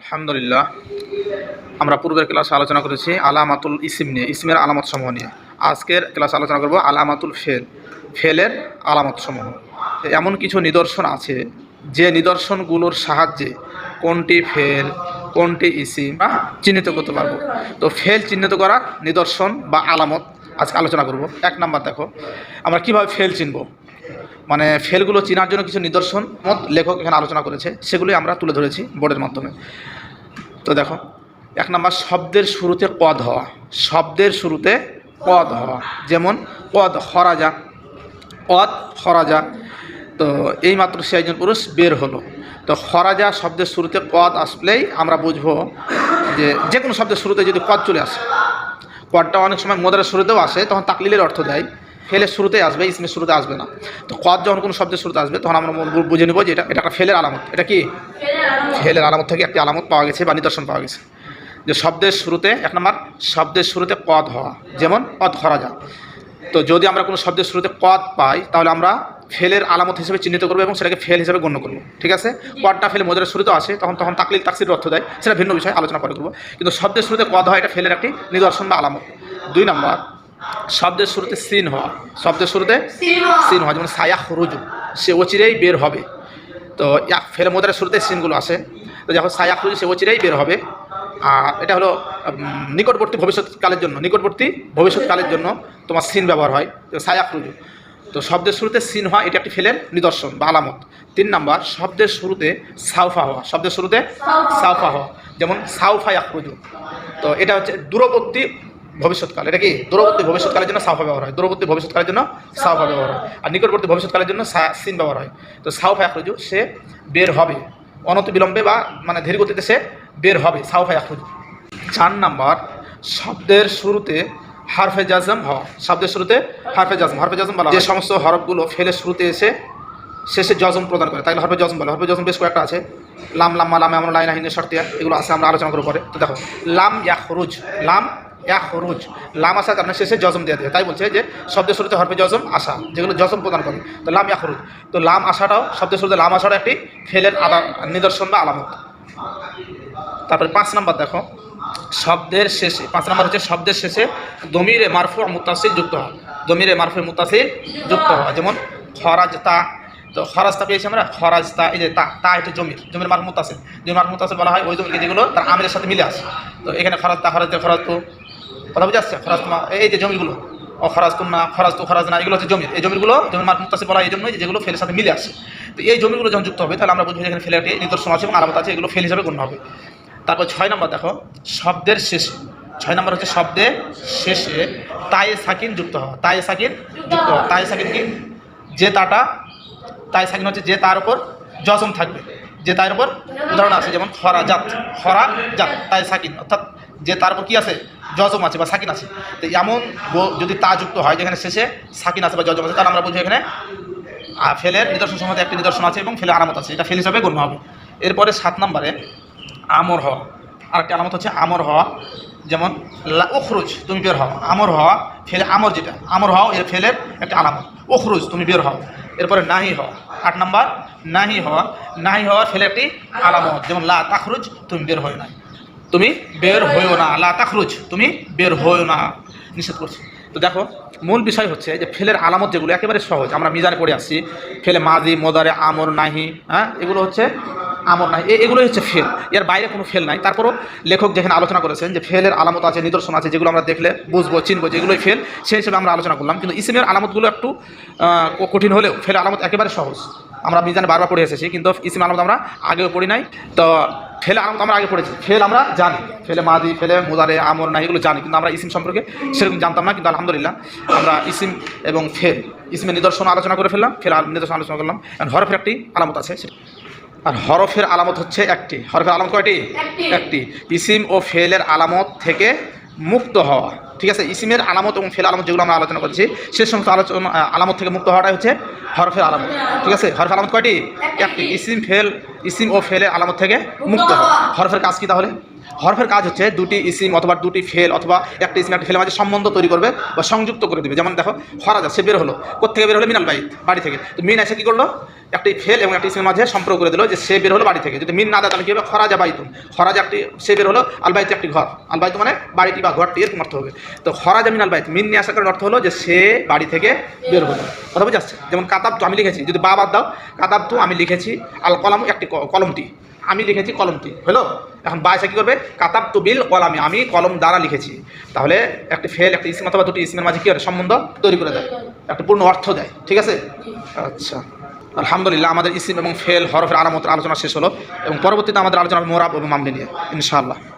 আলহামদুলিল্লাহ, আমরা পূর্বের ক্লাসে আলোচনা করেছি আলামাতুল ইসিম নিয়ে, ইসিমের আলামত সমূহ নিয়ে। আজকের ক্লাসে আলোচনা করব আলামাতুল ফেল, ফেলের আলামত সমূহ এমন কিছু নিদর্শন আছে যে নিদর্শনগুলোর সাহায্যে কোনটি ফেল, কোনটি ইসিম বা চিহ্নিত করতে পারব। তো ফেল চিহ্নিত করার নিদর্শন বা আলামত আজকে আলোচনা করব। এক নাম্বার দেখো, আমরা কীভাবে ফেল চিনব? মানে ফেলগুলো চেনার জন্য কিছু নিদর্শন মত লেখক এখানে আলোচনা করেছে সেগুলি আমরা তুলে ধরেছি বোর্ডের মাধ্যমে। তো দেখো, এক নম্বর, শব্দের শুরুতে পদ হওয়া। শব্দের শুরুতে পদ হওয়া। যেমন পদ হরাজা পদ হরাজা। তো এইমাত্র সে একজন পুরুষ বের হলো। তো হরাজা শব্দের শুরুতে পদ আসলেই আমরা বুঝব যে যে কোনো শব্দের শুরুতে যদি পদ চলে আসে পদটা অনেক সময় মোদারের শুরুতেও আসে, তখন তাকলিলের অর্থ দেয়। ফেলের শুরুতে আসবে, ইসমের শুরুতে আসবে না। তো কদ যখন কোনো শব্দের শুরুতে আসবে, তখন আমরা বুঝে নেব যে এটা এটা একটা ফেলের আলামত। এটা কি? ফেলের আলামত থেকে একটি আলামত পাওয়া গেছে বা নিদর্শন পাওয়া গেছে। যে শব্দের শুরুতে, এক নম্বর, শব্দের শুরুতে কদ হওয়া, যেমন পদ ধরা যা তো যদি আমরা কোনো শব্দের শুরুতে কদ পাই, তাহলে আমরা ফেলের আলামত হিসেবে চিহ্নিত করব এবং সেটাকে ফেল হিসেবে গণ্য করব। ঠিক আছে? পদটা ফেলে মোদের শুরুতে আসে, তখন তখন তাকলিল, তাকসির অর্থ দেয়, সেটা ভিন্ন বিষয়, আলোচনা করে করব। কিন্তু শব্দের শুরুতে পদ হয়, এটা ফেলের একটি নিদর্শন বা আলামত। দুই নম্বর শব্দের শুরুতে সিন হওয়া শব্দের শুরুতে সিন হওয়া যেমন সায়াহ রুজু সে অচিরেই বের হবে। তো এক ফেলে মোদারের শুরুতে সিনগুলো আসে। তো যখন সায়াক রুজু সে অচিরেই বের হবে। আর এটা হলো নিকটবর্তী ভবিষ্যৎকালের জন্য নিকটবর্তী ভবিষ্যৎকালের জন্য তোমার সিন ব্যবহার হয় তো সায়াক রুজু তো শব্দের শুরুতে সিন হওয়া এটা একটি ফেলের নিদর্শন বা আলামত। তিন নাম্বার শব্দের শুরুতে সাউফা হওয়া শব্দের শুরুতে সাউফা। হওয়া যেমন সাউফা ইয়াকরুজু তো এটা হচ্ছে দূরবর্তী ভবিষ্যৎকাল। এটা কি? দূরবর্তী ভবিষ্যৎকালের জন্য সাউফা ব্যবহার হয়। দূরবর্তী ভবিষ্যৎকালের জন্য সাউফা ব্যবহার হয়। আর নিকটবর্তী ভবিষ্যৎকালের জন্য সিন ব্যবহার হয়। তো সাউফা ইয়াকরুজু সে বের হবে। অনতি বিলম্বে বা মানে ধীর গতিতে সে বের হবে সাউফা ইয়াকরুজু চার নাম্বার, শব্দের শুরুতে হারফে জাজম হওয়া। শব্দের শুরুতে হারফে জাজম। হারফে জাজম বলা যে সমস্ত হরফগুলো ফেলে শুরুতে এসে শেষে জজম প্রদান করে। তাইলে হরফে জজম বলে হরফে জজম বেশ কয়েকটা আছে। লাম লাম্মা লামে, আমরা লাইন আহিনে শর্তিয়া এগুলো আছে, আমরা আলোচনা পরে। তো দেখো, লাম ইয়া খরুজ লাম ইয়া খরুজ। লাম আসার কারণে শেষে জজম দিয়ে দেয়। তাই বলছে যে শব্দের শুরুতে হরফে জজম, আসা, যেগুলো জজম প্রদান করে। তো লাম ইয়া খরুজ। তো লাম আসাটাও শব্দের শুরুতে লাম আসাটা একটি ফেলের আদা নিদর্শন বা আলামত। তারপরে পাঁচ নাম্বার দেখো। শব্দের শেষে পাঁচ নাম্বার হচ্ছে শব্দের শেষে দমিরে মারফু মুতাসিল যুক্ত হওয়া। দমিরে মারফু মুতাসিল যুক্ত হওয়া। যেমন খরাজ তা। তো খরাজতা পেয়েছি আমরা। খরাজতা এই যে তা তা এটা জমির জমির মারফু মুতাসিল জমির মারফু মুতাসিল বলা হয় ওই জমিকে যেগুলো তার আমিরের সাথে মিলে আসে। তো এখানে খরাজতা খরাজতে খরাজ তো। কথা বুঝে আসছে খরাজ তোমা এই যে জমিগুলো। ও খরাজ কুন্না খরাজ তো খরাজ না, এগুলো হচ্ছে জমির এই জমিগুলো জমির মারফু মুতাসিল বলা এই জন্যই যেগুলো ফেলের সাথে মিলে আসে। তো এই জমিগুলো যখন যুক্ত হবে, তাহলে আমরা বুঝব এখানে ফেলে নিদর্শন আছে এবং আলামত আছে, এগুলো ফেল হিসাবে গণ্য হবে। তারপর ছয় নম্বর দেখো, শব্দের শেষে। ছয় নম্বর হচ্ছে শব্দের শেষে তায়ে সাকিন যুক্ত হওয়া। তায়ে সাকিন যুক্ত হওয়া। তায়ে সাকিন কি? যে তাটা তাই সাকিন হচ্ছে যে তার উপর জজম থাকবে। যে তার উপর উদাহরণ আছে, যেমন খরা জাত খরা জাত তাই সাকিন। অর্থাৎ যে তার উপর কী আছে? জজম আছে বা সাকিন আছে তো এমন যদি তা যুক্ত হয়, যেখানে শেষে সাকিন আছে বা জজম আছে তাহলে আমরা বুঝি এখানে ফেলের নিদর্শন সম্বন্ধে একটি নিদর্শন আছে এবং ফেলে আরামত আছে। এটা ফেল হিসাবে গণ্য হবে। এরপরে সাত নম্বরে আমর হওয়া। আরেকটি আলামত হচ্ছে আমর হওয়া। যেমন উখরুজ, তুমি বের হও। আমর হওয়া, ফেলে আমর যেটা। আমর হওয়া এর ফেলের একটা আলামত। উখরুজ, তুমি বের হও। এরপরে নাহি হওয়া। আট নম্বর, নাহি হওয়া। নাহি হওয়ার ফেলে একটি আলামত। যেমন, লা তাখরুজ, তুমি বের হয় না তুমি বের হইও না লা তাখরুজ, তুমি বের হইও না, নিষেধ করছি। তো দেখো, মূল বিষয় হচ্ছে যে ফেলের আলামত যেগুলো একেবারে সহজ, আমরা মিজানে পড়ে আসছি, ফেলে মাদি মদারে, আমর নাহি হ্যাঁ এগুলো হচ্ছে আমর নাহি এগুলোই হচ্ছে ফেল, এর বাইরে কোনো ফেল নাই। তারপরও লেখক যেখানে আলোচনা করেছেন যে ফেলের আলামত আছে, নিদর্শন আছে, যেগুলো আমরা দেখলে বুঝব, চিনবো, যেগুলোই ফেল, সেই হিসেবে আমরা আলোচনা করলাম। কিন্তু ইসিমের আলামতগুলো একটু কঠিন হলেও ফেলের আলামত একেবারে সহজ। আমরা মিজানে বারবার পড়ে এসেছি, কিন্তু ইসিম আলামত আমরা আগেও পড়ি নাই। তো ফেলে আমরা আগে পড়েছি ফেল আমরা জানি। ফেলে মাদি ফেলে মোদারে আমর না এগুলো জানি কিন্তু আমরা ইসিম সম্পর্কে সেরকম জানতাম না কিন্তু আলহামদুলিল্লাহ আমরা ইসিম এবং ফেল ইসিমের নিদর্শন আলোচনা করে ফেললাম ফেল নিদর্শন আলোচনা করলাম। আর হরফের একটি আলামত আছে সেটা আর হরফের আলামত হচ্ছে একটি। হরফের আলামত কয়টি? একটি। একটি। ইসিম ও ফেলের আলামত থেকে মুক্ত হওয়া। ঠিক আছে, ইসিমের আলামত এবং ফেল আলামত যেগুলো আমরা আলোচনা করছি, সে সমস্ত আলোচনা আলামত থেকে মুক্ত হওয়াটাই হচ্ছে হরফের আলামত। ঠিক আছে, হরফের আলামত কয়টি? একটি। ইসিম, ফেল, ইসিম ও ফেলের আলামত থেকে মুক্ত হরফের কাজ কি তাহলে? হরফের কাজ হচ্ছে দুটি ইসিম অথবা দুটি ফেল অথবা একটা ইসিম একটা ফেলের মাঝে সম্বন্ধ তৈরি করবে বা সংযুক্ত করে দেবে। যেমন দেখো খরাজা সে বের হলো কোথেকে বের হলো? মিনাল বাইত, বাড়ি থেকে। তো মিন এসে কী করল? একটি ফেল এবং একটি ইসিমের মাঝে সম্পর্ক করে দিল যে সে বের হলো বাড়ি থেকে। যদি মিন না দেয়, তাহলে কী হবে? খরাজা বাইতুন। খরাজা একটি, সে বের হলো আলবাইতে একটি ঘর। আলবাইত মানে বাড়িটি বা ঘরটি, এরকম অর্থ হবে। তো খরাজা মিন আলবাইত মিন নিয়ে আসার কারণে অর্থ হলো যে সে বাড়ি থেকে বের হলো। কথা বুঝে আসছে? যেমন কাতাব তো আমি লিখেছি, যদি বা বাদ দাও, কাতাব তো আমি লিখেছি, আল কলাম একটি কলমটি। আমি লিখেছি কলমটি, হলো? এখন বাইসা কী করবে? কাতাব তু বিল কলামি আমি কলম দ্বারা লিখেছি। তাহলে একটি ফেল, একটা ইসিম অথবা দুটি ইসিমের মাঝে কী করে সম্বন্ধ তৈরি করে দেয়। একটা পূর্ণ অর্থ দেয়, ঠিক আছে? আচ্ছা। আলহামদুলিল্লাহ, আমাদের ইসিম এবং ফেল, হরফের আলামতের আলোচনা শেষ হলো এবং পরবর্তীতে আমাদের আলোচনা মোরাব এবং মামলি নিয়ে, ইনশাআল্লাহ।